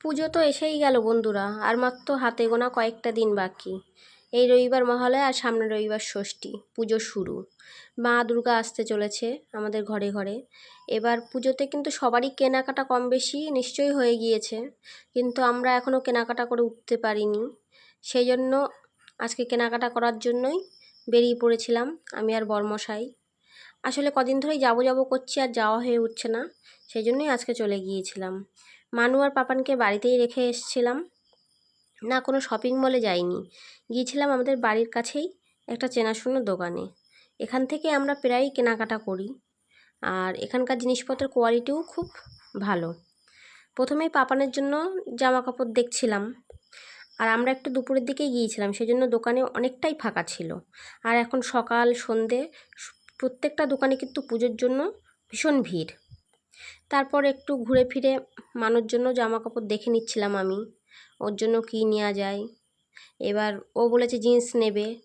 পুজো তো এসেই গেল বন্ধুরা, আর মাত্র হাতে গোনা কয়েকটা দিন বাকি। এই রবিবার মহালয়া আর সামনে রবিবার ষষ্ঠী, পুজো শুরু। মা দুর্গা আসতে চলেছে আমাদের ঘরে ঘরে। এবার পুজোতে কিন্তু সবারই কেনাকাটা কম বেশি নিশ্চয়ই হয়ে গিয়েছে, কিন্তু আমরা এখনও কেনাকাটা করে উঠতে পারিনি। সেই জন্য আজকে কেনাকাটা করার জন্যই বেরিয়ে পড়েছিলাম আমি আর বর্মশাই। আসলে কদিন ধরেই যাব যাব করছি আর যাওয়া হয়ে উঠছে না, সেই জন্যই আজকে চলে গিয়েছিলাম। মানু আর পাপানকে বাড়িতেই রেখে এসেছিলাম। না, কোনো শপিং মলে যাইনি। গিয়েছিলাম আমাদের বাড়ির কাছেই একটা চেনাশোনা দোকানে। এখান থেকে আমরা প্রায়ই কেনাকাটা করি। আর এখানকার জিনিসপত্রের কোয়ালিটিও খুব ভালো। প্রথমেই পাপানের জন্য জামা কাপড় দেখছিলাম। আর আমরা একটু দুপুরের দিকে গিয়েছিলাম সেই জন্য দোকানে অনেকটাই ফাঁকা ছিল। আর এখন সকাল, সন্ধে প্রত্যেকটা দোকানে কিন্তু পুজোর জন্য ভীষণ ভিড়। তারপর একটু ঘুরে ফিরে মানুষ জন্য জামা কাপড় দেখে নিচ্ছিলাম আমি। ওর জন্য কী নেওয়া যায়? এবার ও বলেছে জিন্স নেবে।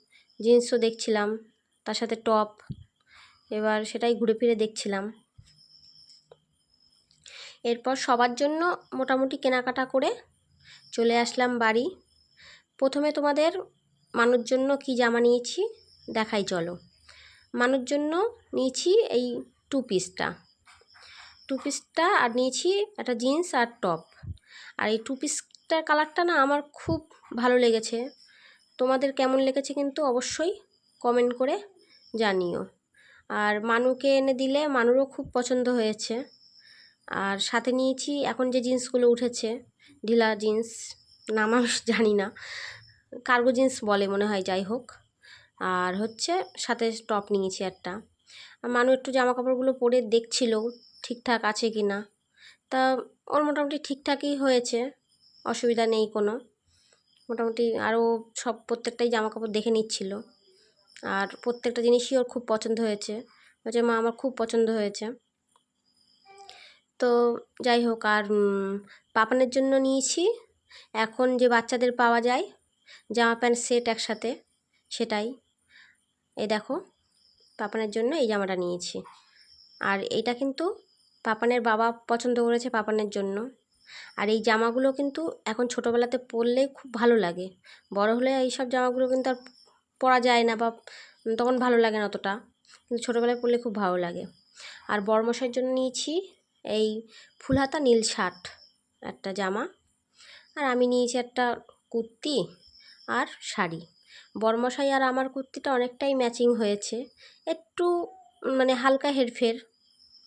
জিন্সও দেখছিলাম, তার সাথে টপ। এবার সেটাই ঘুরে ফিরে দেখছিলাম। এরপর সবার জন্য মোটামুটি কেনাকাটা করে চলে আসলাম বাড়ি। প্রথমে তোমাদের মানুষ জন্য কী জামা নিয়েছি দেখাই চলো। মানুষ জন্য নিয়েছি এই টু। পিসটা টু পিসটা আর নিয়েছি একটা জিন্স আর টপ আর এই টু পিসটার কালারটা না আমার খুব ভালো লেগেছে। তোমাদের কেমন লেগেছে কিন্তু অবশ্যই কমেন্ট করে জানিও। আর মানুকে এনে দিলে মানুরও খুব পছন্দ হয়েছে। আর সাথে নিয়েছি এখন যে জিন্সগুলো উঠেছে, ঢিলা জিন্স নাম আমি জানি না কার্গো জিন্স বলে মনে হয়, যাই হোক। আর হচ্ছে সাথে টপ নিয়েছি একটা। মানু একটু জামা কাপড়গুলো পরে দেখছিল। ঠিকঠাক আছে কি না? তা ওর মোটামুটি ঠিকঠাকই হয়েছে, অসুবিধা নেই কোনো। মোটামুটি আরও সব প্রত্যেকটাই জামা কাপড় দেখে নিচ্ছিল। আর প্রত্যেকটা জিনিসই ওর খুব পছন্দ হয়েছে। বলছে মা, আমার খুব পছন্দ হয়েছে। তো যাই হোক, আর পাপানের জন্য নিয়েছি। এখন যে বাচ্চাদের পাওয়া যায়, জামা প্যান্ট, সেট একসাথে, সেটাই। এই দেখো, পাপানের জন্য এই জামাটা নিয়েছি। আর এইটা কিন্তু পাপানের বাবা পছন্দ করেছে পাপানের জন্য। আর এই জামাগুলো কিন্তু এখন ছোটোবেলাতে পরলে খুব ভালো লাগে। বড় হলে এই সব জামাগুলো কিন্তু আর পরা যায় না বা তখন ভালো লাগে না অতটা। কিন্তু ছোটোবেলায় পরলে খুব ভালো লাগে। আর বড়মশাইয়ের জন্য নিয়েছি এই ফুলহাতা নীল শার্ট একটা জামা। আর আমি নিয়েছি একটা কুর্তি আর শাড়ি। বরমশাই আর আমার কুর্তিটা অনেকটাই ম্যাচিং হয়েছে। একটু মানে হালকা হেরফের।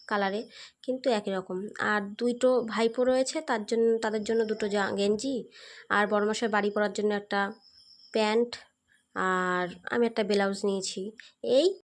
কালারে কিন্তু একই রকম। আর দুইটো ভাইপো রয়েছে, তার জন্য, তাদের জন্য দুটো জা, গেঞ্জি। আর বড়মশাই বাড়ি পরার জন্য একটা প্যান্ট, আর আমি একটা ব্লাউজ নিয়েছি। এই